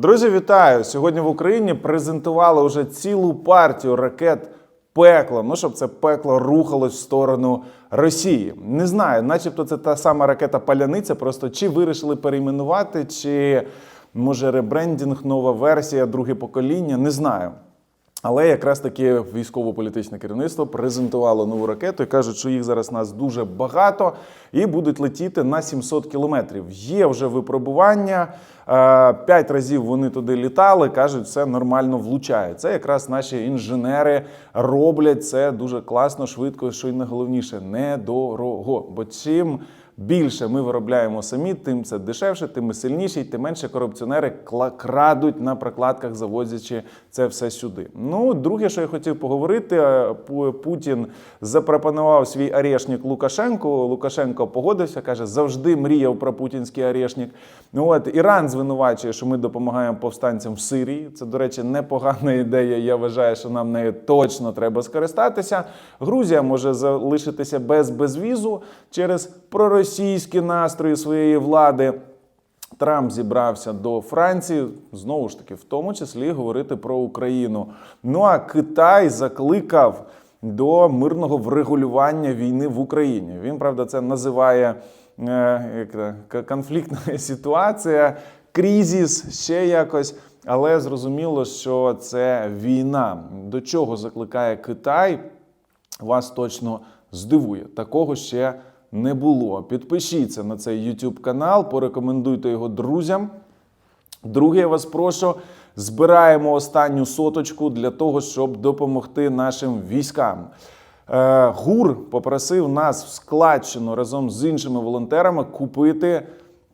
Друзі, вітаю! Сьогодні в Україні презентували вже цілу партію ракет пекла. Ну, щоб це пекло рухалось в сторону Росії. Не знаю, начебто це та сама ракета Паляниця. Просто чи вирішили перейменувати, чи може ребрендінг, нова версія, друге покоління. Не знаю. Але якраз таки військово-політичне керівництво презентувало нову ракету і кажуть, що їх зараз нас дуже багато і будуть летіти на 700 кілометрів. Є вже випробування. е, П'ять разів вони туди літали. кажуть, все нормально влучає. Це якраз наші інженери роблять це дуже класно, швидко, що й найголовніше недорого. Бо чим більше ми виробляємо самі, тим це дешевше, тим ми сильніші, тим менше корупціонери крадуть на прокладках, завозячи це все сюди. Ну, друге, що я хотів поговорити, е, Путін запропонував свій арешник Лукашенку. Лукашенко погодився, каже, завжди мріяв про путінський арешник. Ну от Іран звинувачує, що ми допомагаємо повстанцям в Сирії. Це, до речі, непогана ідея. Я вважаю, що нам нею точно треба скористатися. Грузія може залишитися без безвізу через проросійські настрої своєї влади. Трамп зібрався до Франції, знову ж таки, в тому числі говорити про Україну. Ну а Китай закликав до мирного врегулювання війни в Україні. Він правда це називає е, як конфліктна ситуація, кризис, ще якось. Але зрозуміло, що це війна. До чого закликає Китай? вас точно здивує. Такого ще не було. Підпишіться на цей YouTube канал, порекомендуйте його друзям. Друге, я вас прошу, збираємо останню соточку для того, щоб допомогти нашим військам. Е, ГУР попросив нас в складчину разом з іншими волонтерами купити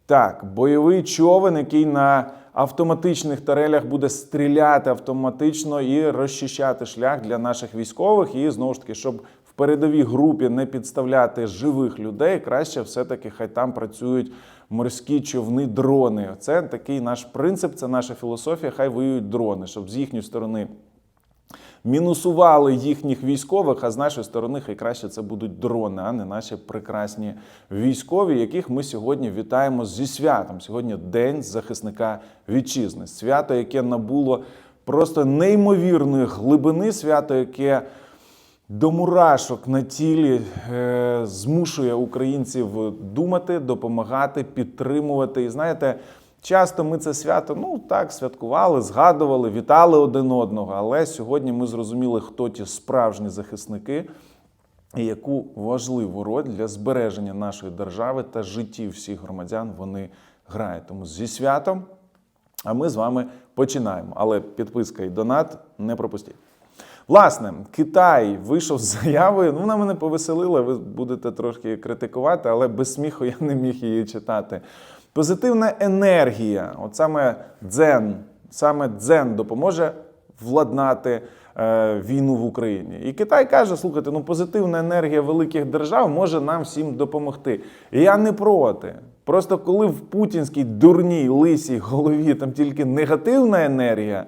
так, бойовий човен, який на автоматичних тарелях буде стріляти автоматично і розчищати шлях для наших військових. І знову ж таки, щоб передовій групі не підставляти живих людей, краще все-таки хай там працюють морські човни, дрони. Це такий наш принцип, це наша філософія. Хай воюють дрони, щоб з їхньої сторони мінусували їхніх військових, а з нашої сторони хай краще це будуть дрони, а не наші прекрасні військові, яких ми сьогодні вітаємо зі святом. Сьогодні День захисника вітчизни. Свято, яке набуло просто неймовірної глибини, свято, яке до мурашок на тілі е, змушує українців думати, допомагати, підтримувати. І знаєте, часто ми це свято ну так святкували, згадували, вітали один одного. Але сьогодні ми зрозуміли, хто ті справжні захисники. І яку важливу роль для збереження нашої держави та життів всіх громадян вони грають. Тому зі святом, а ми з вами починаємо. Але підписка і донат не пропустіть. Власне, Китай вийшов з заявою. Ну, вона мене повеселила. Ви будете трошки критикувати, але без сміху я не міг її читати. Позитивна енергія, от саме дзен, саме дзен допоможе владнати е, війну в Україні. І Китай каже: слухайте, ну позитивна енергія великих держав може нам всім допомогти. І я не проти. Просто коли в путінській дурній лисій голові там тільки негативна енергія.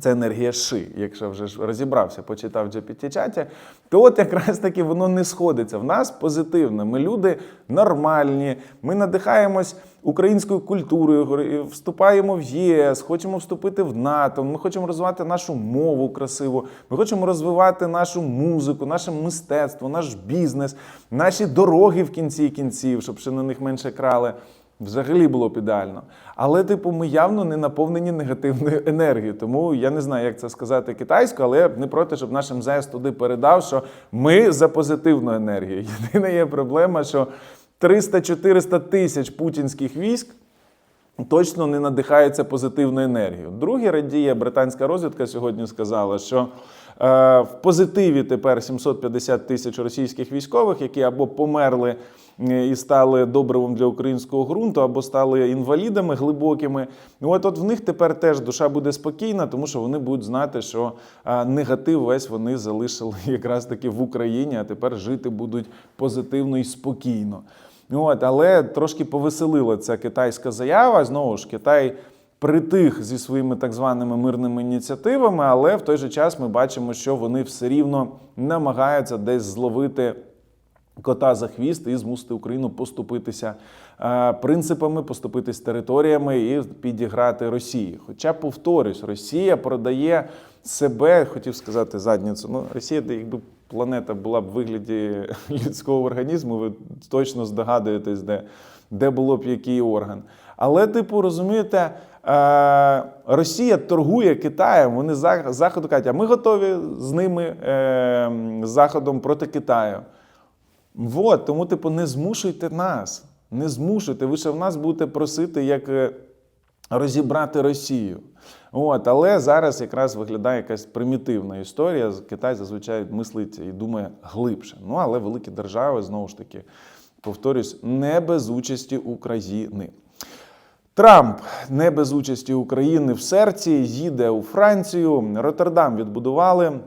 Це енергія ши, якщо вже ж розібрався, почитав в GPT-чаті, то от якраз таки воно не сходиться. В нас позитивно. Ми люди нормальні, ми надихаємось українською культурою, вступаємо в ЄС, хочемо вступити в НАТО, ми хочемо розвивати нашу мову красиву, ми хочемо розвивати нашу музику, наше мистецтво, наш бізнес, наші дороги в кінці кінців, щоб ще на них менше крали. Взагалі було б ідеально. Але, типу, ми явно не наповнені негативною енергією. Тому я не знаю, як це сказати китайською, але я не проти, щоб наш МЗС туди передав, що ми за позитивну енергію. Єдина є проблема, що 300-400 тисяч путінських військ. Точно не надихаються позитивною енергією. Друге радіє британська розвідка сьогодні сказала, що е, в позитиві тепер 750 тисяч російських військових, які або померли і стали добривом для українського ґрунту, або стали інвалідами глибокими. От, от в них тепер теж душа буде спокійна, тому що вони будуть знати, що е, негатив весь вони залишили якраз таки в Україні, а тепер жити будуть позитивно і спокійно. От, але трошки повеселила ця китайська заява. Знову ж Китай притих зі своїми так званими мирними ініціативами, але в той же час ми бачимо, що вони все рівно намагаються десь зловити кота за хвіст і змусити Україну поступитися е, принципами, поступитись територіями і підіграти Росії. Хоча, повторюсь, Росія продає себе, хотів сказати задницю. Ну, Росія, якби планета була б в вигляді людського організму, ви точно здогадуєтесь, де, де було б який орган. Але, типу, розумієте, е, Росія торгує Китаєм. Вони заходу кажуть, а ми готові з ними е, з заходом проти Китаю. Вот, тому, типу, не змушуйте нас. Не змушуйте. Ви ще в нас будете просити, як е, розібрати Росію. От, але зараз якраз виглядає якась примітивна історія. Китай зазвичай мислить і думає глибше. Ну, але великі держави, знову ж таки, повторюсь, не без участі України. Трамп не без участі України в серці їде у Францію. Роттердам відбудували.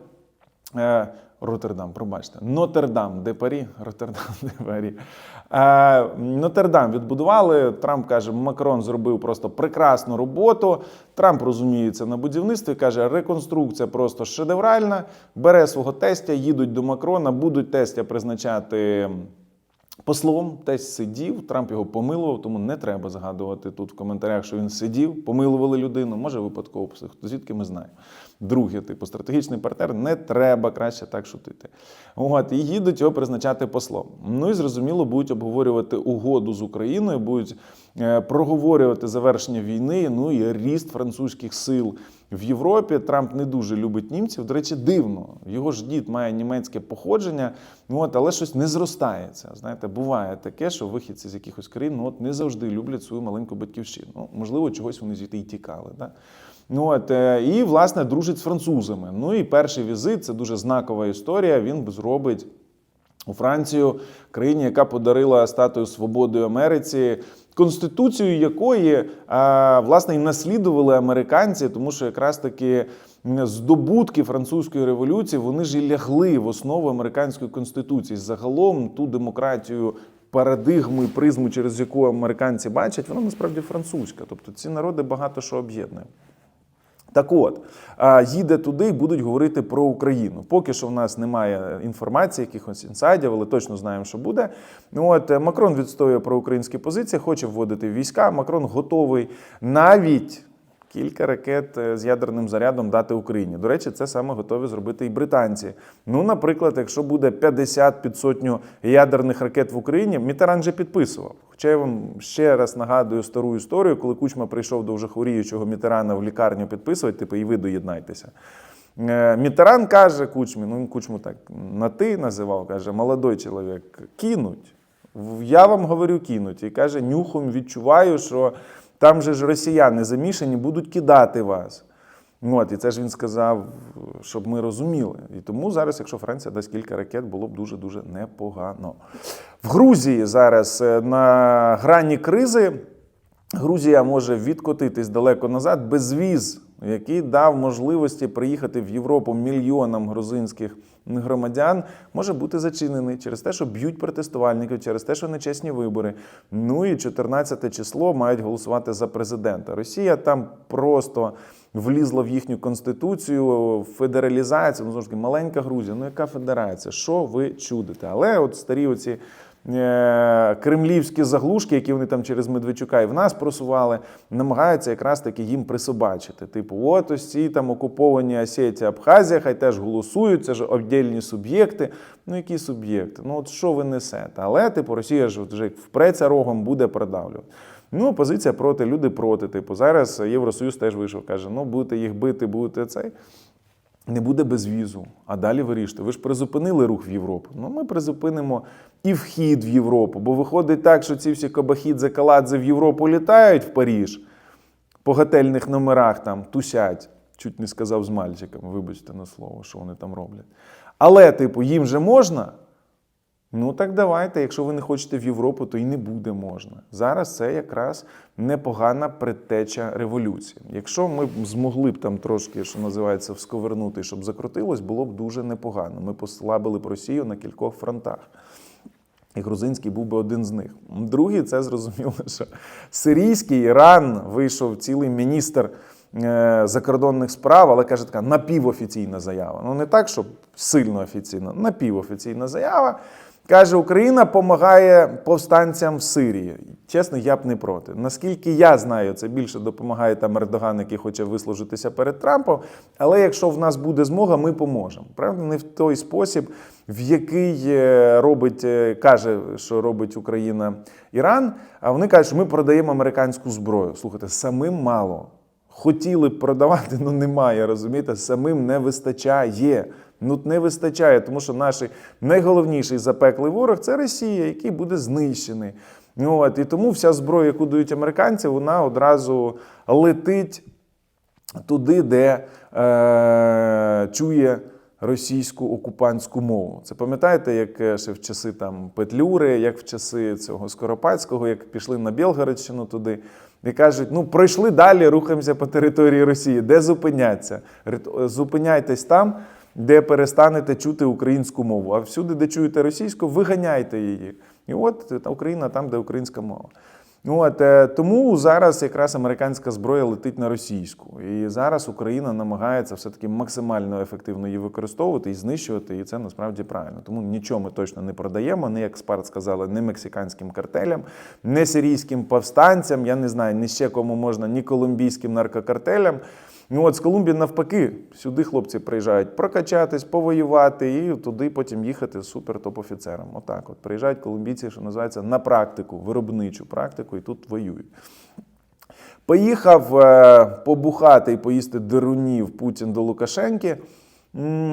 Роттердам, пробачте, Нотердам, де Парі, Роттердам, де Парі. Е, Нотердам відбудували. Трамп каже, Макрон зробив просто прекрасну роботу. Трамп розуміється на будівництві, каже, реконструкція просто шедевральна. Бере свого тестя, їдуть до Макрона, будуть тестя призначати. Послом теж сидів, Трамп його помилував, тому не треба згадувати тут в коментарях, що він сидів, помилували людину, може випадково звідки ми знаємо. Друге, типу, стратегічний партнер не треба краще так шутити. От, і їдуть його призначати послом. Ну і зрозуміло, будуть обговорювати угоду з Україною, будуть проговорювати завершення війни, ну і ріст французьких сил в Європі. Трамп не дуже любить німців. До речі, дивно. Його ж дід має німецьке походження, ну, от, але щось не зростається. Знаєте, буває таке, що вихідці з якихось країн ну, от, не завжди люблять свою маленьку батьківщину. Ну, можливо, чогось вони звідти і тікали. Да? Ну, от, е, і, власне, дружить з французами. Ну і перший візит це дуже знакова історія. Він зробить у Францію, країні, яка подарила статую свободи Америці, конституцію якої власне і наслідували американці, тому що якраз таки здобутки французької революції вони ж і лягли в основу американської конституції. Загалом ту демократію. Парадигму і призму, через яку американці бачать, вона насправді французька. Тобто ці народи багато що об'єднує. Так от, їде туди і будуть говорити про Україну. Поки що в нас немає інформації, якихось інсайдів, але точно знаємо, що буде. Ну, От е, Макрон відстоює про українські позиції, хоче вводити війська. Макрон готовий навіть. Кілька ракет е, з ядерним зарядом дати Україні. До речі, це саме готові зробити і британці. Ну, наприклад, якщо буде 50 під сотню ядерних ракет в Україні, Мітеран же підписував. Хоча я вам ще раз нагадую стару історію, коли Кучма прийшов до вже хворіючого Мітерана в лікарню підписувати, типу, і ви доєднайтеся. Е, Мітеран каже Кучмі, ну Кучму так на ти називав, каже, молодой чоловік, кинуть. Я вам говорю, кинуть. І каже, нюхом відчуваю, що там же ж росіяни замішані, будуть кидати вас. От, і це ж він сказав, щоб ми розуміли. І тому зараз, якщо Франція дасть кілька ракет, було б дуже-дуже непогано. В Грузії зараз е, на грані кризи Грузія може відкотитись далеко назад без віз, який дав можливості приїхати в Європу мільйонам грузинських громадян, може бути зачинений через те, що б'ють протестувальників, через те, що нечесні вибори. Ну і 14 число мають голосувати за президента. Росія там просто влізла в їхню конституцію, федералізацію. Ну знову ж таки, маленька Грузія. Ну яка федерація? Що ви чудите? Але от старі оці. Е, Кремлівські заглушки, які вони там через Медведчука і в нас просували, намагаються якраз таки їм присобачити. Типу, от ось ці там окуповані Осетія, Абхазія, хай теж голосують, це ж обдільні суб'єкти. Ну, які суб'єкти? Ну, от що ви несете? Але, типу, Росія ж вже впреться рогом, буде продавлювати. Ну, опозиція проти, люди проти. Типу, зараз Євросоюз теж вийшов, каже: ну, будете їх бити, будете цей. Не буде безвізу, а далі вирішите. Ви ж призупинили рух в Європу. Ну, ми призупинимо і вхід в Європу. Бо виходить так, що ці всі кабахідзе каладзе в Європу літають в Паріж по готельних номерах там тусять. Чуть не сказав з мальчиками, вибачте на слово, що вони там роблять. Але, типу, їм же можна. Ну так давайте, якщо ви не хочете в Європу, то і не буде можна. Зараз це якраз непогана предтеча революції. Якщо ми б змогли б там трошки, що називається, всковернути, щоб закрутилось, було б дуже непогано. Ми послабили б Росію на кількох фронтах. І грузинський був би один з них. Другий, це зрозуміло, що сирійський Іран вийшов цілий міністр е, закордонних справ, але каже така напівофіційна заява. Ну не так, щоб сильно офіційно, напівофіційна заява. Каже, Україна допомагає повстанцям в Сирії. Чесно, я б не проти. Наскільки я знаю, це більше допомагає там Ердоган, який хоче вислужитися перед Трампом. Але якщо в нас буде змога, ми поможемо. Правда, не в той спосіб, в який е, робить, е, каже, що робить Україна Іран. А вони кажуть, що ми продаємо американську зброю. Слухайте, самим мало. Хотіли б продавати, але немає, розумієте, самим не вистачає. Ну, не вистачає, тому що наш найголовніший запеклий ворог це Росія, який буде знищений. Ну, от, і тому вся зброя, яку дають американці, вона одразу летить туди, де е, чує російську окупантську мову. Це пам'ятаєте, як е, ще в часи там Петлюри, як в часи цього Скоропадського, як пішли на Білгородщину туди. І кажуть, ну пройшли далі, рухаємося по території Росії. Де зупиняться? Зупиняйтесь там, де перестанете чути українську мову. А всюди, де чуєте російську, виганяйте її. І от Україна там, де українська мова. От, е, тому зараз якраз американська зброя летить на російську. І зараз Україна намагається все-таки максимально ефективно її використовувати і знищувати, і це насправді правильно. Тому нічого ми точно не продаємо, не як Спарт сказали, не мексиканським картелям, не сирійським повстанцям, я не знаю, ні ще кому можна, ні колумбійським наркокартелям. Ну от з Колумбії навпаки, сюди хлопці приїжджають прокачатись, повоювати і туди потім їхати супер топ-офіцером. Отак, от приїжджають колумбійці, що називається на практику, виробничу практику, і тут воюють. Поїхав е, побухати і поїсти дерунів Путін до Лукашенки.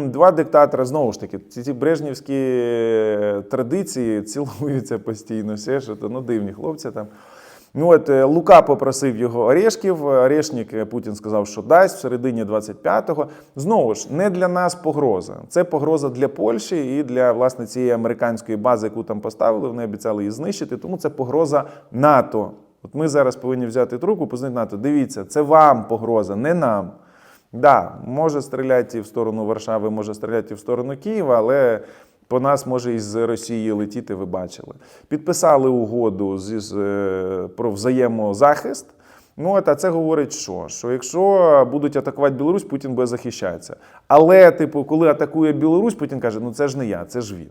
Два диктатора, знову ж таки, ці, ці брежнівські е, традиції цілуються постійно, все що то ну дивні хлопці там. Ну от е, Лука попросив його орешків. Орешник е, Путін сказав, що дасть в середині 25-го. Знову ж не для нас погроза. Це погроза для Польщі і для власне цієї американської бази, яку там поставили. Вони обіцяли її знищити. Тому це погроза НАТО. От ми зараз повинні взяти трубку, познати НАТО. Дивіться, це вам погроза, не нам. Да, може стріляти в сторону Варшави, може стріляти в сторону Києва, але по нас може із Росії летіти, ви бачили. Підписали угоду з, е, про взаємозахист. Ну, а це говорить, що? що якщо будуть атакувати Білорусь, Путін буде захищатися. Але, типу, коли атакує Білорусь, Путін каже: ну це ж не я, це ж він.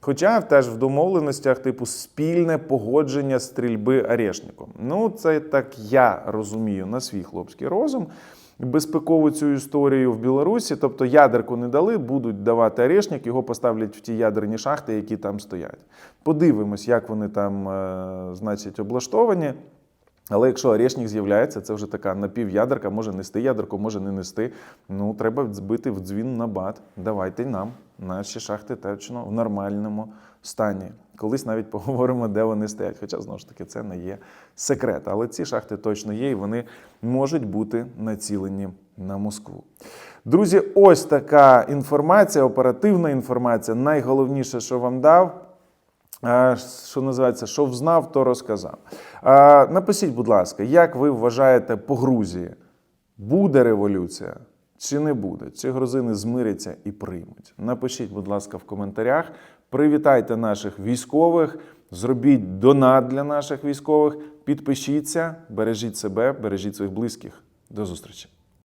Хоча теж в домовленостях, типу, спільне погодження стрільби орешником. Ну, це так я розумію на свій хлопський розум. Безпекову цю історію в Білорусі, тобто ядерку не дали, будуть давати орешник, його поставлять в ті ядерні шахти, які там стоять. Подивимось, як вони там, е, значить, облаштовані. Але якщо орешник з'являється, це вже така напівядерка, може нести ядерку, може не нести. Ну, треба збити в дзвін на бат. Давайте нам наші шахти точно в нормальному стані. Колись навіть поговоримо, де вони стоять. Хоча знову ж таки це не є секрет. Але ці шахти точно є, і вони можуть бути націлені на Москву. Друзі, ось така інформація, оперативна інформація. Найголовніше, що вам дав. Що називається, що взнав, то розказав. Напишіть, будь ласка, як ви вважаєте по Грузії? Буде революція чи не буде? Чи грузини змиряться і приймуть? Напишіть, будь ласка, в коментарях. Привітайте наших військових, зробіть донат для наших військових, підпишіться, бережіть себе, бережіть своїх близьких. До зустрічі!